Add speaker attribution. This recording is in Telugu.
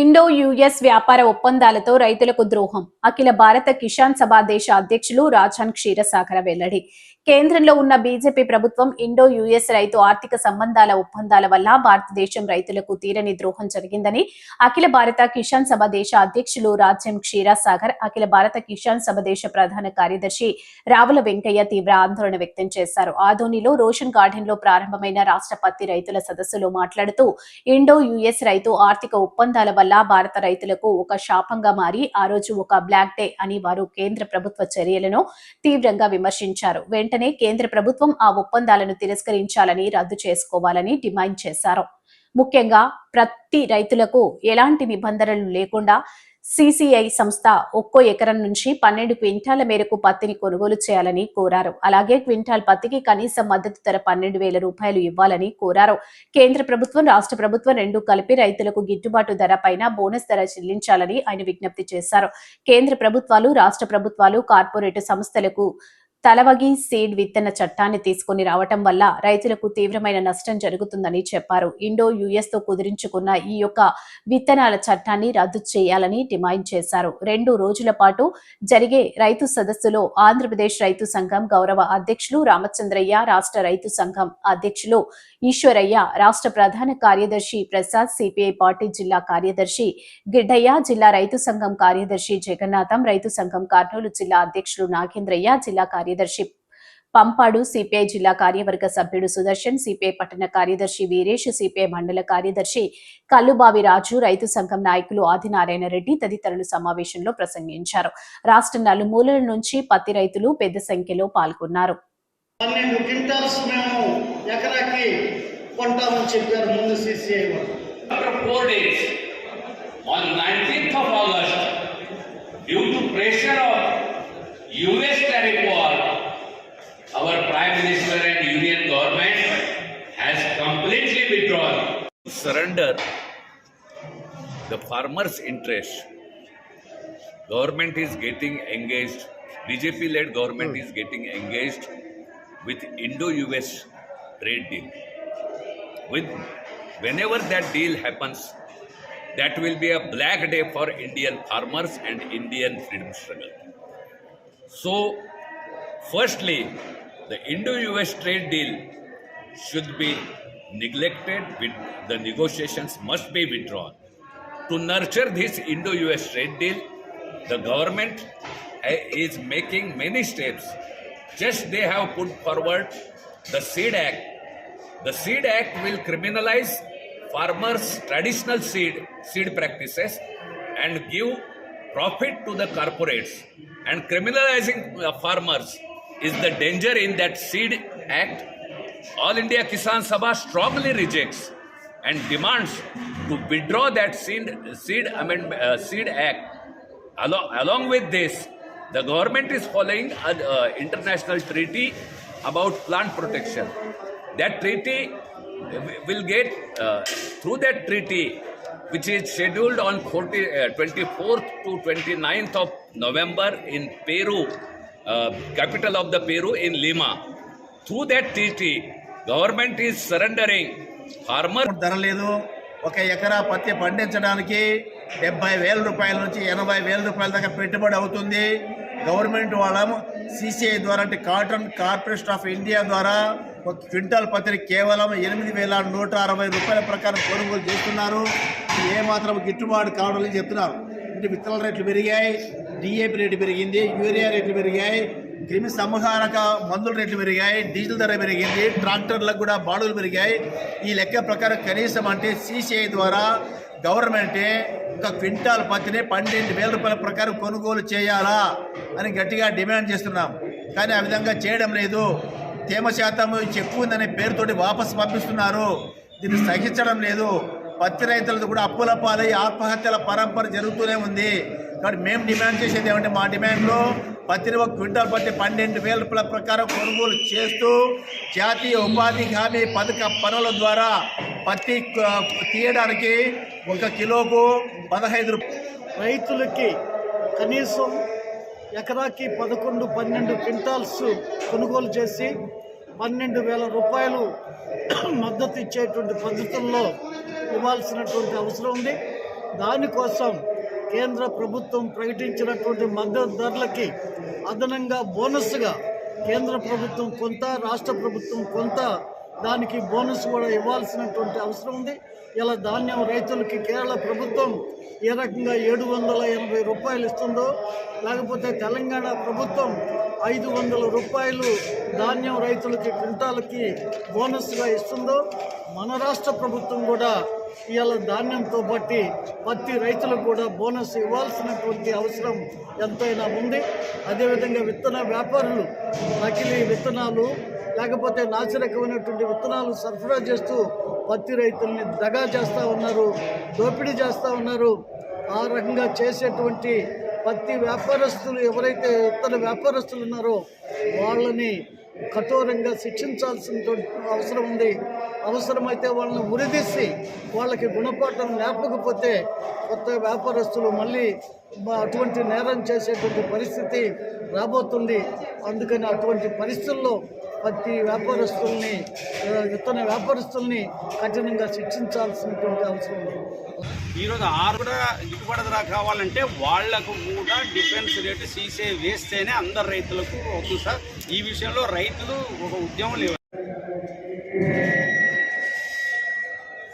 Speaker 1: ఇండో యుఎస్ వ్యాపార ఒప్పందాలతో రైతులకు ద్రోహం. అఖిల భారత కిసాన్ సభ దేశ అధ్యక్షులు రాజాన్ క్షీరసాగర వెల్లడి. కేంద్రంలో ఉన్న బీజేపీ ప్రభుత్వం ఇండో యుఎస్ రైతు ఆర్థిక సంబంధాల ఒప్పందాల వల్ల భారతదేశం రైతులకు తీరని ద్రోహం జరిగిందని అఖిల భారత కిసాన్ సభ దేశ అధ్యక్షులు రాజ్యం క్షీరసాగర్ అఖిల భారత కిసాన్ సభ దేశ ప్రధాన కార్యదర్శి రావుల వెంకయ్య తీవ్ర ఆందోళన వ్యక్తం చేశారు. ఆదోనిలో రోషన్ గార్డెన్లో ప్రారంభమైన రాష్ట్ర పత్తి రైతుల సదస్సులో మాట్లాడుతూ ఇండో యుఎస్ రైతు ఆర్థిక ఒప్పందాల వల్ల భారత రైతులకు ఒక శాపంగా మారి ఆ రోజు ఒక బ్లాక్ డే అని వారు కేంద్ర ప్రభుత్వ చర్యలను తీవ్రంగా విమర్శించారు. వెంటనే కేంద్ర ప్రభుత్వం ఆ ఒప్పందాలను తిరస్కరించాలని రద్దు చేసుకోవాలని డిమాండ్ చేశారు. ముఖ్యంగా ప్రతి రైతులకు ఎలాంటి నిబంధనలు లేకుండా సిసిఐ సంస్థ ఒక్కో ఎకరం నుంచి పన్నెండు క్వింటాల మేరకు పత్తిని కొనుగోలు చేయాలని కోరారు. అలాగే క్వింటాల్ పత్తికి కనీస మద్దతు ధర పన్నెండు వేల రూపాయలు ఇవ్వాలని కోరారు. కేంద్ర ప్రభుత్వం రాష్ట్ర ప్రభుత్వం రెండు కలిపి రైతులకు గిట్టుబాటు ధర పైన బోనస్ ధర చెల్లించాలని ఆయన విజ్ఞప్తి చేశారు. కేంద్ర ప్రభుత్వాలు రాష్ట్ర ప్రభుత్వాలు కార్పొరేట్ సంస్థలకు తలవగి సీడ్ విత్తన చట్టాన్ని తీసుకొని రావటం వల్ల రైతులకు తీవ్రమైన నష్టం జరుగుతుందని చెప్పారు. ఇండో యుఎస్తో కుదిరించుకున్న ఈ యొక్క విత్తనాల చట్టాన్ని రద్దు చేయాలని డిమాండ్ చేశారు. రెండు రోజుల పాటు జరిగే రైతు సదస్సులో ఆంధ్రప్రదేశ్ రైతు సంఘం గౌరవ అధ్యక్షులు రామచంద్రయ్య రాష్ట్ర రైతు సంఘం అధ్యక్షులు ఈశ్వరయ్య రాష్ట్ర ప్రధాన కార్యదర్శి ప్రసాద్ సిపిఐ పార్టీ జిల్లా కార్యదర్శి గిడ్డయ్య జిల్లా రైతు సంఘం కార్యదర్శి జగన్నాథం రైతు సంఘం కర్నూలు జిల్లా అధ్యక్షులు నాగేంద్రయ్య జిల్లా కార్యదర్శి పంపాడు. సిపిఐ జిల్లా కార్యవర్గ సభ్యుడు సుదర్శన్ సిపిఐ పట్టణ కార్యదర్శి వీరేష్ సిపిఐ మండల కార్యదర్శి కల్లుబావి రాజు రైతు సంఘం నాయకులు ఆదినారాయణ రెడ్డి తదితరులు సమావేశంలో ప్రసంగించారు. రాష్ట్ర నలుమూలల నుంచి పత్తి రైతులు పెద్ద సంఖ్యలో పాల్గొన్నారు.
Speaker 2: పన్నెండు క్వింటాల్స్ మేము ఎకరాకి
Speaker 3: surrender the farmers' interest. Government is getting engaged, BJP led government is getting engaged with Indo US trade deal. With whenever that deal happens, that will be a black day for Indian farmers and Indian freedom struggle. So, firstly, the Indo US trade deal should be neglected, with the negotiations must be withdrawn. To nurture this Indo US trade deal, the government eh, is making many steps. Just they have put forward the Seed Act. The Seed Act will criminalize farmers' traditional seed seed practices and give profit to the corporates. And criminalizing uh, farmers is the danger in that Seed Act. All India Kisan Sabha strongly rejects and demands to withdraw that seed, seed, amendment, uh, seed Act. Along, along with this, the government is following an uh, international treaty about plant protection. That treaty will get, uh, through that treaty, which is scheduled on 40, uh, 24th to 29th of November in Peru, uh, capital of the Peru in Lima. Through that TT government is surrendering farmer
Speaker 2: ధర లేదు. ఒక ఎకరా పత్తి పండించడానికి డెబ్బై వేల రూపాయల నుంచి ఎనభై వేల రూపాయల దాకా పెట్టుబడి అవుతుంది. గవర్నమెంట్ వాళ్ళ సిసిఐ ద్వారా అంటే కాటన్ కార్పొరేషన్ ఆఫ్ ఇండియా ద్వారా ఒక క్వింటాల్ పత్తిని కేవలం ఎనిమిది వేల నూట అరవై రూపాయల ప్రకారం కొనుగోలు చేస్తున్నారు. ఏమాత్రం గిట్టుబాటు కావడం చెప్తున్నారు. అంటే విత్తనాల రేట్లు పెరిగాయి డిఏపి రేటు పెరిగింది యూరియా రేట్లు పెరిగాయి క్రిమి సంహారక మందుల రేట్లు పెరిగాయి డీజిల్ ధర పెరిగింది ట్రాక్టర్లకు కూడా బాడులు పెరిగాయి. ఈ లెక్క ప్రకారం కనీసం అంటే సిసిఐ ద్వారా గవర్నమెంటే ఒక క్వింటాల్ పత్తిని పన్నెండు వేల రూపాయల ప్రకారం కొనుగోలు చేయాలా అని గట్టిగా డిమాండ్ చేస్తున్నాం. కానీ ఆ విధంగా చేయడం లేదు. తేమ శాతం ఎక్కువ ఉందనే పేరుతోటి వాపసు పంపిస్తున్నారు. దీన్ని సహించడం లేదు. పత్తి రైతులతో కూడా అప్పుల పాలై ఆత్మహత్యల పరంపర జరుగుతూనే ఉంది. కాబట్టి మేము డిమాండ్ చేసేది ఏమంటే మా డిమాండ్లో ప్రతి ఒక్క క్వింటాల్ పట్టి పన్నెండు వేల రూపాయల ప్రకారం కొనుగోలు చేస్తూ జాతీయ ఉపాధి హామీ పథక పనుల ద్వారా పత్తి తీయడానికి ఒక కిలోకు పదహైదు
Speaker 4: రైతులకి కనీసం ఎకరాకి పదకొండు పన్నెండు క్వింటాల్స్ కొనుగోలు చేసి పన్నెండు వేల రూపాయలు మద్దతు ఇచ్చేటువంటి పద్ధతుల్లో ఇవ్వాల్సినటువంటి అవసరం ఉంది. దానికోసం కేంద్ర ప్రభుత్వం ప్రకటించినటువంటి మద్దతు ధరలకి అదనంగా బోనస్గా కేంద్ర ప్రభుత్వం కొంత రాష్ట్ర ప్రభుత్వం కొంత దానికి బోనస్ కూడా ఇవ్వాల్సినటువంటి అవసరం ఉంది. ఇలా ధాన్యం రైతులకి కేరళ ప్రభుత్వం ఏ రకంగా ఏడు వందల ఎనభై రూపాయలు ఇస్తుందో లేకపోతే తెలంగాణ ప్రభుత్వం ఐదు వందల రూపాయలు ధాన్యం రైతులకి క్వింటాలకి బోనస్గా ఇస్తుందో మన రాష్ట్ర ప్రభుత్వం కూడా ఇవాళ ధాన్యంతో బట్టి పత్తి రైతులకు కూడా బోనస్ ఇవ్వాల్సినటువంటి అవసరం ఎంతైనా ఉంది. అదేవిధంగా విత్తన వ్యాపారులు నకిలీ విత్తనాలు లేకపోతే నాసిరకమైనటువంటి విత్తనాలు సరఫరా చేస్తూ పత్తి రైతుల్ని దగా చేస్తూ ఉన్నారు దోపిడీ చేస్తూ ఉన్నారు. ఆ రకంగా చేసేటువంటి పత్తి వ్యాపారస్తులు ఎవరైతే ఇతర వ్యాపారస్తులు ఉన్నారో వాళ్ళని కఠోరంగా శిక్షించాల్సినటువంటి అవసరం ఉంది. అవసరమైతే వాళ్ళని ఉరిదీసి వాళ్ళకి గుణపాఠం నేర్పకపోతే కొత్త వ్యాపారస్తులు మళ్ళీ అటువంటి నేరం చేసేటువంటి పరిస్థితి రాబోతుంది. అందుకని అటువంటి పరిస్థితుల్లో పత్తి వ్యాపారస్తుల్ని విత్తన వ్యాపారస్తుల్ని కఠినంగా శిక్షించాల్సినటువంటి అవసరం ఉంది.
Speaker 5: ఈరోజు ఆరు కూడా గిట్టుబడదరా కావాలంటే వాళ్ళకు కూడా డిఫెన్స్ రేటు సీసే వేస్తేనే అందరు రైతులకు అవుతుంది సార్. ఈ విషయంలో రైతులు ఒక ఉద్యమం లేవు.